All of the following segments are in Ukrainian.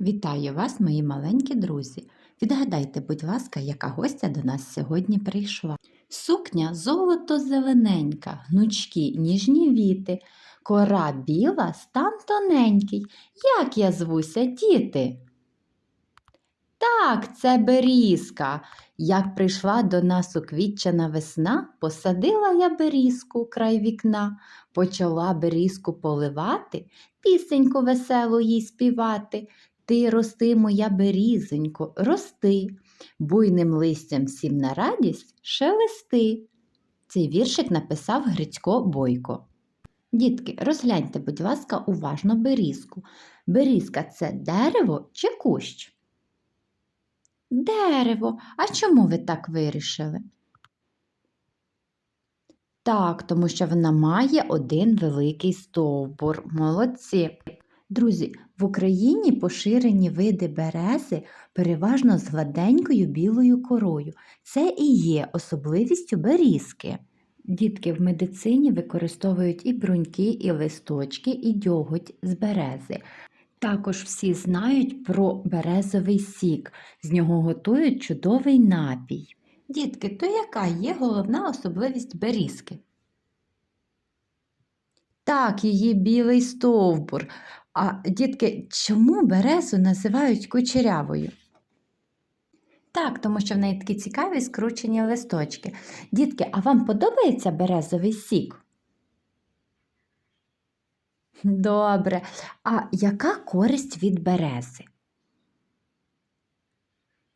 Вітаю вас, мої маленькі друзі. Відгадайте, будь ласка, яка гостя до нас сьогодні прийшла. Сукня золото зелененька, гнучкі ніжні віти, кора біла, стан тоненький. Як я звуся, діти? Так, це берізка. Як прийшла до нас уквітчена весна, посадила я берізку край вікна, почала берізку поливати, пісеньку веселу їй співати. Ти рости, моя берізонько, рости, буйним листям всім на радість шелести. Цей віршик написав Грицько Бойко. Дітки, розгляньте, будь ласка, уважно берізку. Берізка це дерево чи кущ? Дерево. А чому ви так вирішили? Так, тому що вона має один великий стовбур. Молодці. Друзі, в Україні поширені види берези переважно з гладенькою білою корою. Це і є особливістю берізки. Дітки в медицині використовують і бруньки, і листочки, і дьоготь з берези. Також всі знають про березовий сік, з нього готують чудовий напій. Дітки, то яка є головна особливість берізки? Так, її білий стовбур. А дітки, чому березу називають кучерявою? Так, тому що в неї такі цікаві скручені листочки. Дітки, а вам подобається березовий сік? Добре. А яка користь від берези?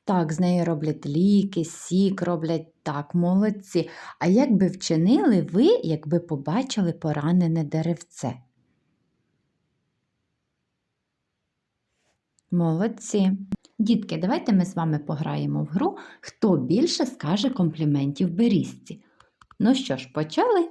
Так, з неї роблять ліки, сік роблять так, молодці. А як би вчинили ви, якби побачили поранене деревце? Молодці. Дітки, давайте ми з вами пограємо в гру, хто більше скаже компліментів берізці. Ну що ж, почали?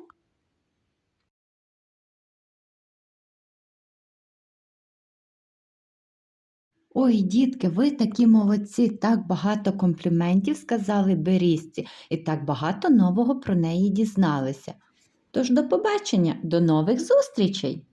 Ой, дітки, ви такі молодці, так багато компліментів сказали берізці і так багато нового про неї дізналися. Тож до побачення, до нових зустрічей!